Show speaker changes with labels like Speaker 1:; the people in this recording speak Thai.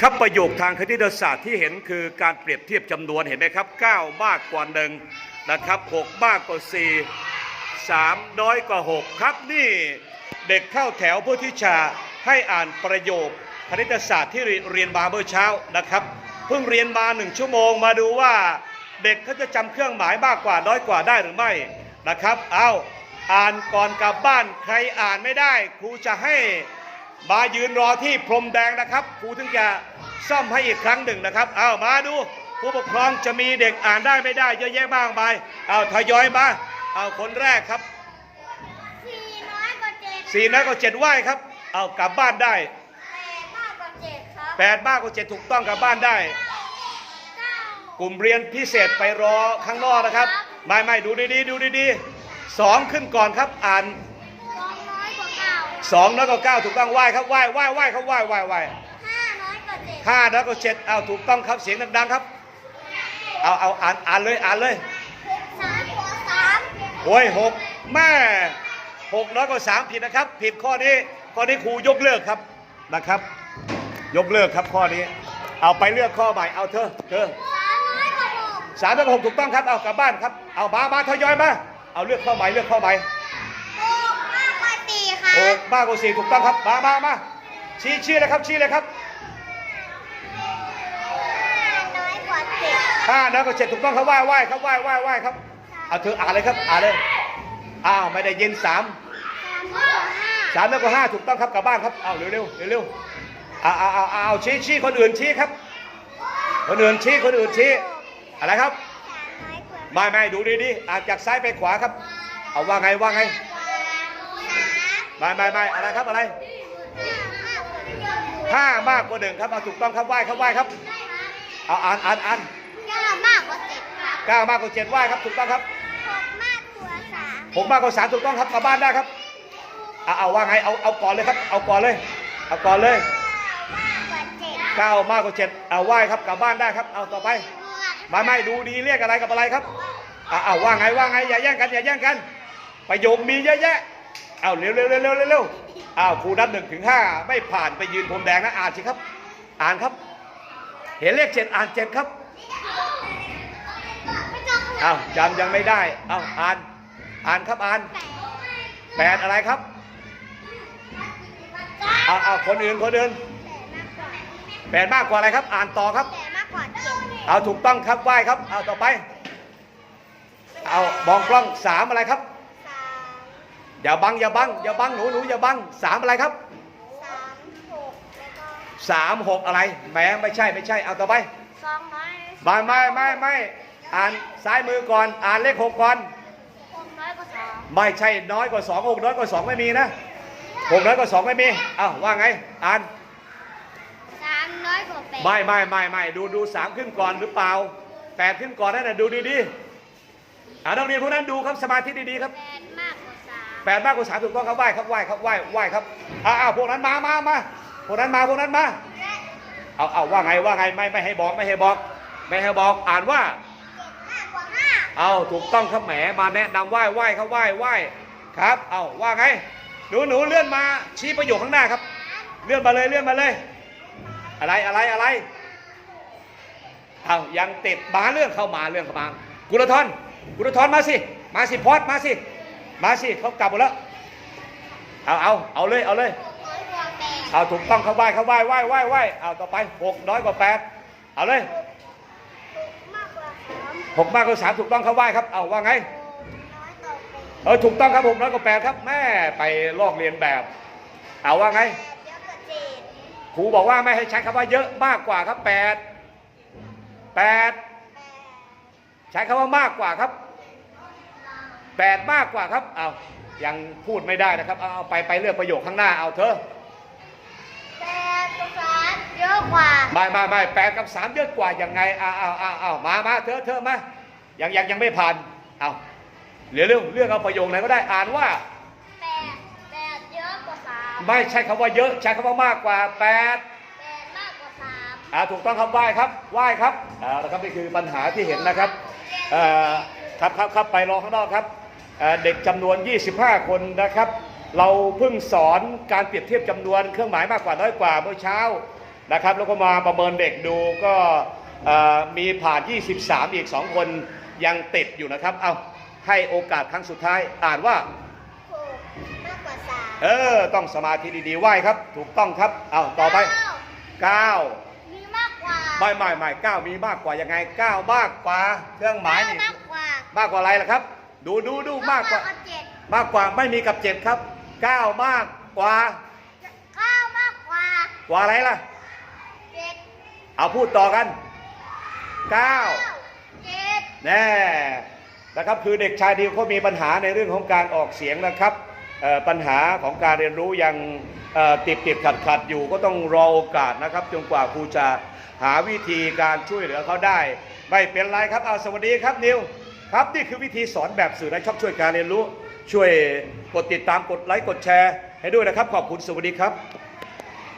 Speaker 1: ครับประโยคทางคณิตศาสตร์ที่เห็นคือการเปรียบเทียบจำนวนเห็นไหมครับ 9 มากกว่า1นะครับ6มากกว่า 4 3 น้อยกว่า 6 ครับนี่เด็กเข้าแถวเพื่อที่จะให้อ่านประโยคคณิตศาสตร์ที่เรียนมาเมื่อเช้านะครับเพิ่งเรียนมาหนึ่งชั่วโมงมาดูว่าเด็กเขาจะจำเครื่องหมายมากกว่าน้อยกว่าได้หรือไม่นะครับ เอาอ่านก่อนกลับบ้านใครอ่านไม่ได้ครูจะให้ มายืนรอที่พรมแดงนะครับครูถึงจะซ่อมให้อีกครั้งหนึ่งนะครับเอามาดูผู้ปกครองจะมีเด็กอ่านได้ไม่ได้ เยอะแยะมากมายเอาทยอยมาเอาคนแรกครับ
Speaker 2: สี่น้อยกว่าเจ็ด
Speaker 1: สี่น้อยกว่าเจ็ดไหวครับ เอากลับบ้านได้
Speaker 2: แปดมากกว่าเจ็ดครับ
Speaker 1: แปดมากกว่าเจ็ดถูกต้องกลับบ้านได้
Speaker 2: เก้าก
Speaker 1: ลุ่มเรียนพิเศษไปรอข้างนอกนะครับ ไม่ไม่ดูดีๆดูดีๆสองขึ้นก่อนครับอ่าน
Speaker 2: สองน้อยกว่าเก้า
Speaker 1: สองน้อยกว่าเก้าถูกต้องไหวครับไหวไหวไหวครับไหวไหวไหว
Speaker 2: ห้าน้อยกว่าเจ็ด
Speaker 1: ห้าน้อยกว่าเจ็ดเอาถูกต้องครับเสียงดังๆครับ เอาเอาอ่านอ่านเลยอ่านเลย
Speaker 2: หกสามกว่าสาม
Speaker 1: โอ้ยหกแม่หกน้อยกว่าสามผิดนะครับ ผิดข้อนี้ข้อนี้ครูยกเลิกครับนะครับ ยกเลิกครับข้อนี้ เอาไปเลือกข้อใหม่เอาเธอเธอ
Speaker 2: สามน้อยกว่าหก
Speaker 1: สามกับหกถูกต้องครับเอากลับบ้านครับเอามามาทยอยมาเอาเลือกข้อใหม่เลือกข้อใหม่
Speaker 2: หกมากกว่าสี่ครั
Speaker 1: ห
Speaker 2: บ
Speaker 1: กมากกว่าสี่ถูกต้องครับ มามามาชี้ชี้เลยครับ ชี้เลยครับ
Speaker 2: ห้าน้อยกว่าเจ็ด
Speaker 1: ห้าน้อยกว่าเจ็ดถูกต้องครับไหว้ไหว้ครับไหว้ไหว้ไหว้ครับเอาเธออ่านเลยครับอ่านเลยอ้าวไม่ได้ยินสาม
Speaker 2: สามน้อยกว่าห้า
Speaker 1: สามน้อยกว่าห้าถูกต้องครับกลับบ้านครับเอาเร็วเร็วเร็วเร็วเอาเอาเอาเอาเอาชี้ชี้คนอื่นชี้ครับ คนอื่นชี้คนอื่นชี้อะไรครับ
Speaker 2: สามน้อยกว่า
Speaker 1: ไม่ไม่ดูดีๆอ่านจากซ้ายไปขวาครับ เอาว่าไงว่าไง
Speaker 2: สาม
Speaker 1: ไม่ไม่ไม่อะไรครับอะไร
Speaker 2: ห้ามากกว่าเจ็ด
Speaker 1: ห้ามากกว่าหนึ่งครับเอาถูกต้องครับไหว้ครับไหว้ครับเอาอ่านอ่านอ่าน
Speaker 2: เก้ามากกว่าเจ็ดครับ
Speaker 1: เก้ามากกว่าเจ็ดไหว้ครับถูกต้องครับ
Speaker 2: หกมากกว่าสาม
Speaker 1: หกมากกว่าสามถูกต้องครับกลับบ้านได้ครับเอาเอาว่าไงเอาเอาก่อนเลยครับ เอาก่อนเลย เอาก่อนเลย
Speaker 2: เก้ามากกว่าเจ็ด
Speaker 1: เก้ามากกว่าเจ็ดเอาไหว้ครับกลับบ้านได้ครับ เอาต่อไปไม่ไม่ดูดีเรียกอะไรกับอะไรครับเอาเอาว่าไงว่าไงอย่าแย่งกันอย่าแย่งกัน ประโยคมีเยอะแยะ เอาเร็วเร็วเร็วเร็วเร็วเร็วเอาครูนับหนึ่งถึงห้าไม่ผ่านไปยืนพรมแดงนะอ่านสิครับ อ่านครับ เห็นเลขเจ็ดอ่านเจ็ดครับ
Speaker 2: ไม่ต้อง
Speaker 1: อ้าวจำยังไม่ได้อ้าวอ่าน อ่านครับอ่าน
Speaker 2: แปด
Speaker 1: อะไรครับ
Speaker 2: เอา
Speaker 1: วอ้าคนอื่นคนอื่น
Speaker 2: แปดมากกว่า
Speaker 1: อะไรครับ อ่านต่อครับ
Speaker 2: เอา
Speaker 1: ถูกต้องครับไหวครับเอาต่อไป เอามองกล้องสามอะไรครับ อย่าบังอย่าบังอย่าบังหนูหนูอย่าบังสามอะไรครับ
Speaker 2: สามหกแล้วก็
Speaker 1: สามหกอะไรแหมไม่ใช่ไม่ใช่เอาต่อไป
Speaker 2: สองน้อย
Speaker 1: ไม่ไม่ไม่ไม่อ่านซ้ายมือก่อนอ่านเลขหกก่อน
Speaker 2: หกน้อยกว่าสอง
Speaker 1: ไม่ใช่น้อยกว่าสองหกน้อยกว่าสองไม่มีนะหกน้อยกว่าสองไม่มีอ้าวว่าไงอ่าน
Speaker 2: สามน้อยกว่าแปด
Speaker 1: ไม่ไม่ไม่ไม่ดูดูสามขึ้นก่อนหรือเปล่าแปดขึ้นก่อนนั่นน่ะดูดีๆอ่านักเรียนพวกนั้นดูครับสมาธิดีๆครับ
Speaker 2: แปดมากกว่าสาม
Speaker 1: แปดมากกว่าสามถูกต้องครับไหว้ครับไหว้ครับไหว้ไหว้ครับอ้าวอ้าวพวกนั้นมามามาพวกนั้นมาพวกนั้นมาเอาเอาว่าไงว่าไงไม่ไม่ให้บอกไม่ให้บอก ไม่ให้บอกอ่านว่า
Speaker 2: มากกว่าห้า
Speaker 1: เอาถูกต้องครับแหมมาแนะนำไหว้ไหว้ครับไหว้ไหว้ครับ เอาว่าไงหนูหนูเลื่อนมาชี้ประโยคข้างหน้าครับ เลื่อนมาเลยเลื่อนมาเลย อะไรอะไรอะไรเอายังติดมาเรื่องเข้ามาเรื่องเข้ามากุลธรกุลธรมาสิมาสิพอดมาสิ มาสิเขากลับหมดแล้ว เอาเอาเอาเลยเอาเลย
Speaker 2: หกน้อยกว่าแปด
Speaker 1: เอาถูกต้องเขาไหว้เขาไหว้ไหว้ไหว้ไหว้เอาต่อไปหกน้อยกว่าแปดเอาเลย
Speaker 2: มากกว่าสาม
Speaker 1: หกมากกว่าสามถูกต้องเขาไหว้ครับ เอาว่าไง
Speaker 2: น้อยกว่าแปด
Speaker 1: เออถูกต้องครับหกน้อยกว่าแปดครับแม่ไปลอกเรียนแบบ เอาว่าไง
Speaker 2: เยอะกว่าเจ็ด
Speaker 1: ครูบอกว่าไม่ให้ใช้คำว่าเยอะมากกว่าครับแปดแปด
Speaker 2: แปด
Speaker 1: ใช้คำว่ามากกว่าครับ แปดมากกว่าครับเอายังพูดไม่ได้นะครับเอาเอาไปไปเลือกประโยคข้างหน้าเอาเธอ
Speaker 2: แปดกับสามเยอะกว่า
Speaker 1: ไม่ไม่ไม่แปดกับสามเยอะกว่ายังไงเอาเอาเอาเอามามาเธอเธอมายังยังยังไม่ผ่านเอาเร็วเร็วเลือกเอาประโยคไหนก็ได้อ่านว่า
Speaker 2: แปดแปดเยอะกว่าสาม
Speaker 1: ไม่ใช่คำว่าเยอะใช้คำว่ามากกว่าแปด
Speaker 2: แปดมากกว่าสาม
Speaker 1: อ่าถูกต้องครับไหว้ครับไหว้ครับอ่าแล้วครับนี่คือปัญหาที่เห็นนะครับเอ่อครับครับครับไปรอข้างนอกครับ เอ่อเด็กจำนวน 25 คนนะครับ เราเพิ่งสอนการเปรียบเทียบจำนวนเครื่องหมายมากกว่าน้อยกว่าเมื่อเช้านะครับ แล้วก็มาประเมินเด็กดูก็เอ่อมีผ่าน 23 อีก 2 คนยังติดอยู่นะครับ เอาให้โอกาสครั้งสุดท้ายอ่านว่า
Speaker 2: หกมากกว่าสาม
Speaker 1: เออ ต้องสมาธิดีๆไหวครับ ถูกต้องครับ เอาต่อไป
Speaker 2: เก้า
Speaker 1: 9
Speaker 2: มีมากกว่า
Speaker 1: ไม่ไม่ไม่เก้ามีมากกว่ายังไงเก้ามากกว่าเครื่องหมายนี่
Speaker 2: เก้มากกว่ามา
Speaker 1: กกว่าอะไรล่ะครับ ดูดูดูมากกว่า
Speaker 2: เจ็ด
Speaker 1: มากกว่าไม่มีกับเจ็ดครับเก้ามากกว่า
Speaker 2: เก้ามากกว่าก
Speaker 1: ว่าอะไรล่ะ
Speaker 2: เจ็ด
Speaker 1: เอาพูดต่อกันเก้า
Speaker 2: เจ็ด
Speaker 1: แน่นะครับคือเด็กชายดิวเขามีปัญหาในเรื่องของการออกเสียงนะครับเอ่อปัญหาของการเรียนรู้ยังเอ่อติดติดขัดขัดอยู่ก็ต้องรอโอกาสนะครับจนกว่าครูจะหาวิธีการช่วยเหลือเขาได้ ไม่เป็นไรครับเอาสวัสดีครับนิว ครับนี่คือวิธีสอนแบบสื่อในช่องช่วยการเรียนรู้ ช่วยกดติดตามกดไลค์กดแชร์ให้ด้วยนะครับ ขอบคุณสวัสดีครับ